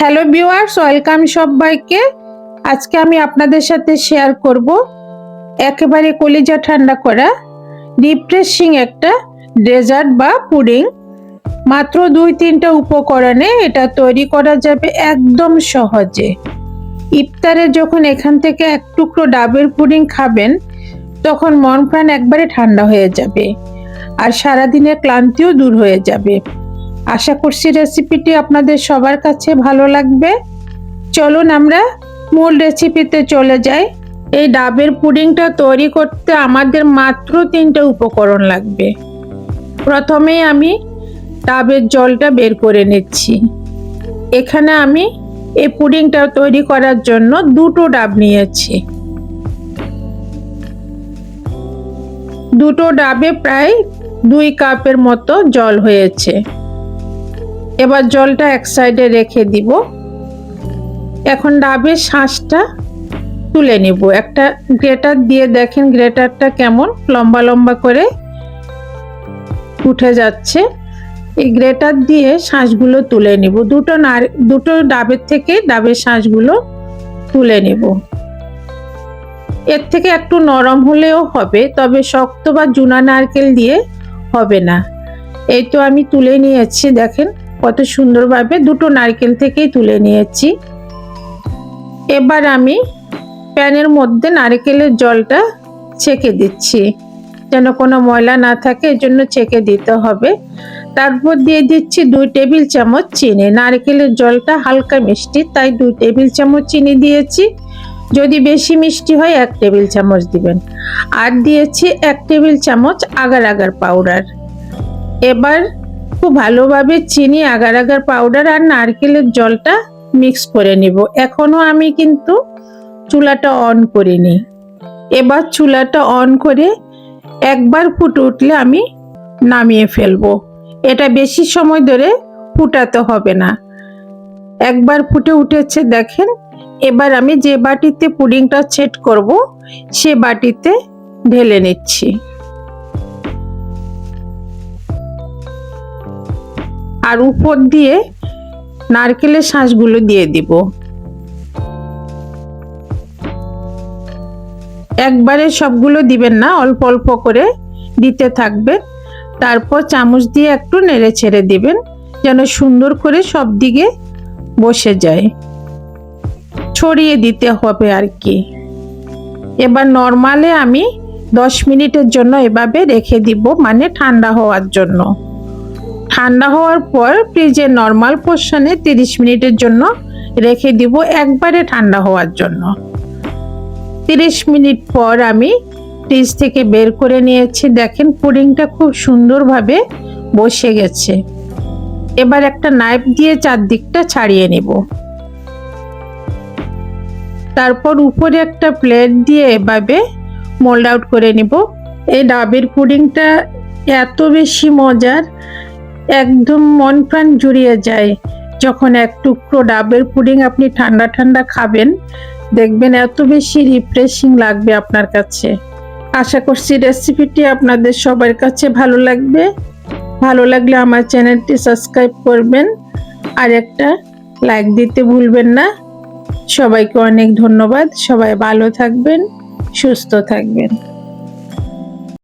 Hello viewers welcome সবাইকে। আজকে আমি আপনাদের সাথে শেয়ার করব একেবারে কলিজা ঠান্ডা করা রিফ্রেশিং একটা ডেজার্ট বা পুডিং মাত্র দুই তিনটা উপকরণে এটা তৈরি করা যাবে একদম সহজে। ইফতারে যখন এখান থেকে এক টুকরো ডাবের পুডিং খাবেন, তখন মন প্রাণ একবারে ঠান্ডা হয়ে যাবে। আর সারাদিনের ক্লান্তিও দূর হয়ে যাবে। আশা করছি রেসিপিটি আপনাদের সবার কাছে ভালো লাগবে। চলুন আমরা মূল রেসিপিতে চলে যাই। এই ডাবের পুডিংটা তৈরি করতে আমাদের মাত্র তিনটে উপকরণ লাগবে। প্রথমেই আমি ডাবের জলটা বের করে নিচ্ছি। এখানে আমি এই পুডিংটা তৈরি করার জন্য দুটো ডাব নিয়েছি। দুটো ডাবে প্রায় দুই কাপের মতো জল হয়েছে। এবার জলটা এক সাইডে রেখে দিব। এখন ডাবের শাঁসটা তুলে নিব। একটা গ্রেটার দিয়ে দেখেন গ্রেটারটা কেমন, লম্বা লম্বা করে উঠে যাচ্ছে। এই গ্রেটার দিয়ে শাঁসগুলো তুলে নিব। দুটো নার, দুটো ডাবের থেকে ডাবের শাঁসগুলো তুলে নিব। এর থেকে একটু নরম হলেও হবে, তবে শক্ত বা জুনা নারকেল দিয়ে হবে না। এই তো আমি তুলে নিয়েছি, দেখেন। কত সুন্দরভাবে দুটো নারকেল থেকেই তুলে নিয়েছি। এবার আমি প্যানের মধ্যে নারকেলের জলটা ছেঁকে দিচ্ছি। যেন কোনো ময়লা না থাকে, এর জন্য ছেঁকে দিতে হবে। তারপর দিয়ে দিচ্ছি দুই টেবিল চামচ চিনি। নারকেলের জলটা হালকা মিষ্টি, তাই দুই টেবিল চামচ চিনি দিয়েছি। যদি বেশি মিষ্টি হয়, এক টেবিল চামচ দিবেন। আর দিয়েছি এক টেবিল চামচ আগার আগার পাউডার। এবার খুব ভালোভাবে চিনি, আগার আগার পাউডার আর নারকেলের জলটা মিক্স করে নিব। এখনও আমি কিন্তু চুলাটা অন করিনি। এবার চুলাটা অন করে একবার ফুটে উঠলে আমি নামিয়ে ফেলব। এটা বেশি সময় ধরে ফুটাতে হবে না। একবার ফুটে উঠেছে দেখেন, এবার আমি যে বাটিতে পুডিংটা সেট করব, সে বাটিতে ঢেলে নিচ্ছি। আর উপর দিয়ে নারকেলের শাঁসগুলো দিয়ে দিব। একবারে সবগুলো দিবেন না, অল্প অল্প করে দিতে থাকবেন। তারপর চামচ দিয়ে একটু নেড়ে ছেড়ে দিবেন, যেন সুন্দর করে সব দিকে বসে যায়। ছড়িয়ে দিতে হবে আর কি। এবার নর্মালে আমি দশ মিনিটের জন্য এভাবে রেখে দিব মানে ঠান্ডা হওয়ার জন্য। ঠান্ডা হওয়ার পর ফ্রিজের নর্মাল পোর্শনে তিরিশ মিনিটের জন্য রেখে দিব একবারে ঠান্ডা হওয়ার জন্য। তিরিশ মিনিট পর আমি ফ্রিজ থেকে বের করে নিয়েছি। দেখেন পুডিংটা খুব সুন্দরভাবে বসে গেছে। এবার একটা নাইফ দিয়ে চারদিকটা ছাড়িয়ে নেব। তারপর উপরে একটা প্লেট দিয়ে এভাবে মোল্ড আউট করে নিব। এই ডাবের পুডিংটা এত বেশি মজার একদম মন প্রাণ জুড়িয়ে যায়। যখন এক টুকরো ডাবের পুডিং আপনি ঠান্ডা ঠান্ডা খাবেন, দেখবেন এত বেশি রিফ্রেশিং লাগবে আপনার কাছে। আশা করছি রেসিপিটি আপনাদের সবার কাছে ভালো লাগবে। ভালো লাগলে আমার চ্যানেলটি সাবস্ক্রাইব করবেন। আর একটা লাইক দিতে ভুলবেন না। সবাইকে অনেক ধন্যবাদ। সবাই ভালো থাকবেন, সুস্থ থাকবেন।